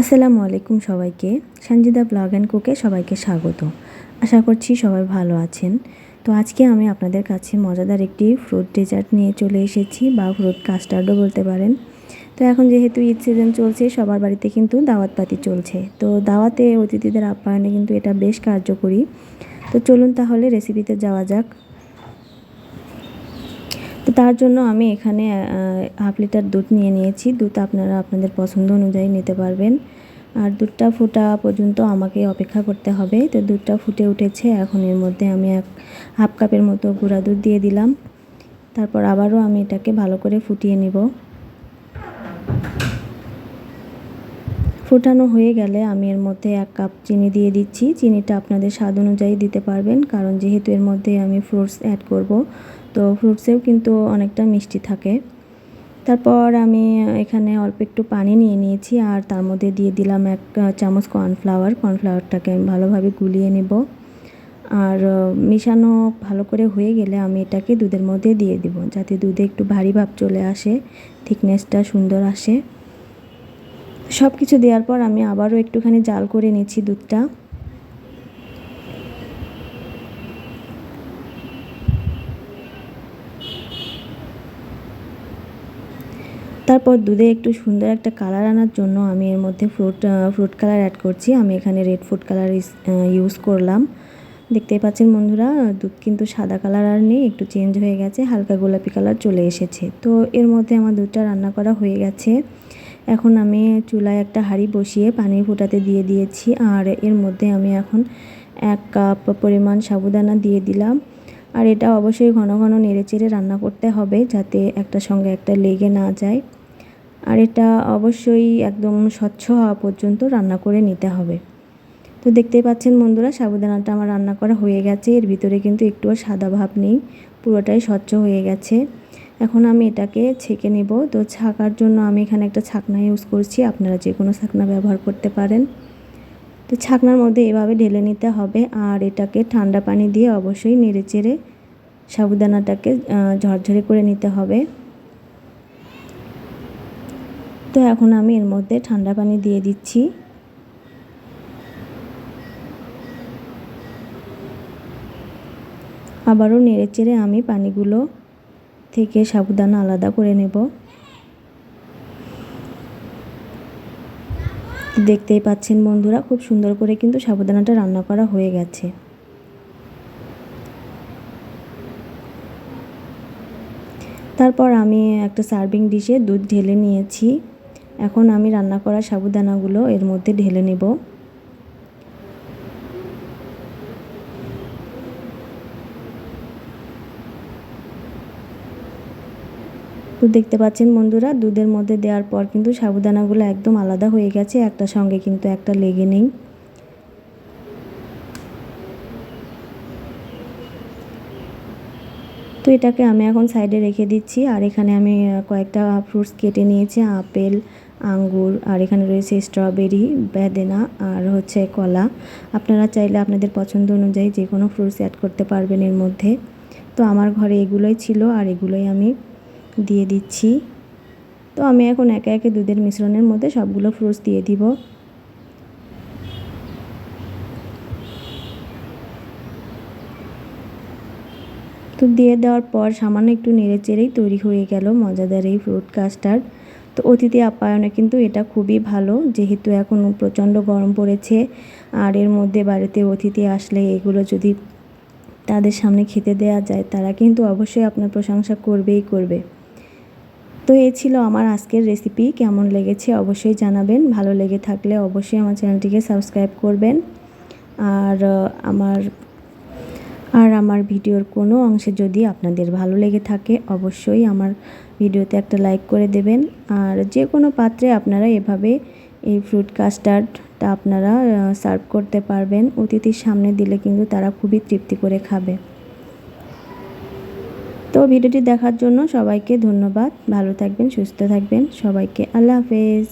আসসালামু আলাইকুম সবাইকে। সঞ্জিদা ব্লগ অ্যান্ড কুকে সবাইকে স্বাগত। আশা করছি সবাই ভালো আছেন। তো আজকে আমি আপনাদের কাছে মজাদার একটি ফ্রুট ডেজার্ট নিয়ে চলে এসেছি, বা ফ্রুট কাস্টার্ডও বলতে পারেন। তো এখন যেহেতু ঈদ সিজন চলছে, সবার বাড়িতে কিন্তু দাওয়াত পাতি চলছে। তো দাওয়াতে অতিথিদের আপ্যায়নে কিন্তু এটা বেশ কার্যকরী। তো চলুন তাহলে রেসিপিতে যাওয়া যাক। তার জন্য আমি এখানে হাফ লিটার দুধ নিয়ে নিয়েছি। দুধ আপনারা আপনাদের পছন্দ অনুযায়ী নিতে পারবেন। আর দুধটা ফোটা পর্যন্ত আমাকে অপেক্ষা করতে হবে। তো দুধটা ফুটে উঠেছে। এখন এর মধ্যে আমি এক, হাফ কাপের মতো গুঁড়া দুধ দিয়ে দিলাম। তারপর আবারও আমি এটাকে ভালো করে ফুটিয়ে নিব। ফুটানো হয়ে গেলে আমি এর মধ্যে এক কাপ চিনি দিয়ে দিচ্ছি। চিনিটা আপনাদের স্বাদ অনুযায়ী দিতে পারবেন। কারণ যেহেতু এর মধ্যে আমি ফ্রুটস অ্যাড করব তো ফ্রুটসেও কিন্তু অনেকটা মিষ্টি থাকে। তারপর আমি এখানে অল্প একটু পানি নিয়ে নিয়েছি আর তার মধ্যে দিয়ে দিলাম এক চামচ কর্নফ্লাওয়ার কর্নফ্লাওয়ারটাকে আমি ভালোভাবে গুলিয়ে নেব। আর মিশানো ভালো করে হয়ে গেলে আমি এটাকে দুধের মধ্যে দিয়ে দিব যাতে দুধে একটু ভারী ভাব চলে আসে থিকনেসটা সুন্দর আসে। সব কিছু দেওয়ার পর আমি আবারও একটুখানি জাল করে নিচ্ছি দুধটা। তারপর দুধে একটু সুন্দর একটা কালার আনার জন্য আমি এর মধ্যে ফ্রুট ফ্রুট কালার অ্যাড করছি। আমি এখানে রেড ফুড কালার ইউজ করলাম। দেখতেই পাচ্ছেন বন্ধুরা, দুধ কিন্তু সাদা কালার আর নেই, একটু চেঞ্জ হয়ে গেছে, হালকা গোলাপি কালার চলে এসেছে। তো এর মধ্যে আমার দুধটা রান্না করা হয়ে গেছে। এখন আমি চুলায় একটা হাঁড়ি বসিয়ে পানি ফোটাতে দিয়ে দিয়েছি, আর এর মধ্যে আমি এখন এক কাপ পরিমাণ সাবুদানা দিয়ে দিলাম। আর এটা অবশ্যই ঘন ঘন নেড়ে চেড়ে রান্না করতে হবে যাতে একটা সঙ্গে একটা লেগে না যায়। আর এটা অবশ্যই একদম স্বচ্ছ হওয়া পর্যন্ত রান্না করে নিতে হবে। তো দেখতেই পাচ্ছেন বন্ধুরা, সাবুদানাটা আমার রান্না করা হয়ে গেছে। এর ভিতরে কিন্তু একটুও সাদা ভাব নেই, পুরোটাই স্বচ্ছ হয়ে গেছে। এখন আমি এটাকে ছেঁকে নেব। তো ছাকার জন্য আমি এখানে একটা ছাকনা ইউজ করছি। আপনারা যে কোনো ছাকনা ব্যবহার করতে পারেন। তো ছাকনার মধ্যে এভাবে ঢেলে নিতে হবে আর এটাকে ঠান্ডা পানি দিয়ে অবশ্যই নেড়ে চেড়ে সাবুদানাটাকে ঝরঝরে করে নিতে হবে। তো এখন আমি এর মধ্যে ঠান্ডা পানি দিয়ে দিচ্ছি। আবারও নেড়ে চেড়ে আমি পানিগুলো থেকে সাবুদানা আলাদা করে নেব। দেখতেই পাচ্ছেন বন্ধুরা, খুব সুন্দর করে কিন্তু সাবুদানাটা রান্না করা হয়ে গেছে। তারপর আমি একটা সার্ভিং ডিশে দুধ ঢেলে নিয়েছি। এখন আমি রান্না করা সাবুদানাগুলো এর মধ্যে ঢেলে নেব। তো দেখতে পাচ্ছেন বন্ধুরা। দুধের মধ্যে দেওয়ার পর কিন্তু সাবুদানাগুলো একদম আলাদা হয়ে গেছে। একটা সঙ্গে কিন্তু একটা লেগে নেই। তো এটাকে আমি এখন সাইডে রেখে দিচ্ছি। আর এখানে আমি কয়েকটা ফ্রুটস কেটে নিয়েছি। আপেল, আঙ্গুর, আর এখানে রয়েছে স্ট্রবেরি, বেদেনা, আর হচ্ছে কলা। আপনারা চাইলে আপনাদের পছন্দ অনুযায়ী যে কোনো ফ্রুটস অ্যাড করতে পারবেন এর মধ্যে। তো আমার ঘরে এগুলোই ছিল। আর এগুলোই আমি দিয়ে দিচ্ছি। তো আমি এখন একে একে দুধের মিশ্রণের মধ্যে সবগুলো ফ্রুটস দিয়ে দিব। তো দিয়ে দেওয়ার পর সামান্য একটু নেড়ে চেড়েই তৈরি হয়ে গেল মজাদার এই ফ্রুট কাস্টার্ড তো অতিথি আপ্যায়নে কিন্তু এটা খুবই ভালো, যেহেতু এখন প্রচণ্ড গরম পড়েছে। আর এর মধ্যে বাড়িতে অতিথি আসলে এগুলো যদি তাদের সামনে খেতে দেওয়া যায়, তারা কিন্তু অবশ্যই আপনার প্রশংসা করবেই করবে। তো এই ছিল আমার আজকের রেসিপি কেমন লেগেছে অবশ্যই জানাবেন। ভালো লেগে থাকলে অবশ্যই আমার চ্যানেলটিকে সাবস্ক্রাইব করবেন। আর আমার আর আমার ভিডিওর কোনো অংশে যদি আপনাদের ভালো লেগে থাকে, অবশ্যই আমার ভিডিওতে একটা লাইক করে দেবেন। আর যে কোনো পাত্রে আপনারা এভাবে এই ফ্রুট কাস্টার্ডটা আপনারা সার্ভ করতে পারবেন। অতিথির সামনে দিলে কিন্তু তারা খুবই তৃপ্তি করে খাবে। তো ভিডিওটি দেখার জন্য সবাইকে ধন্যবাদ। ভালো থাকবেন সুস্থ থাকবেন। সবাইকে আল্লাহ হাফেজ।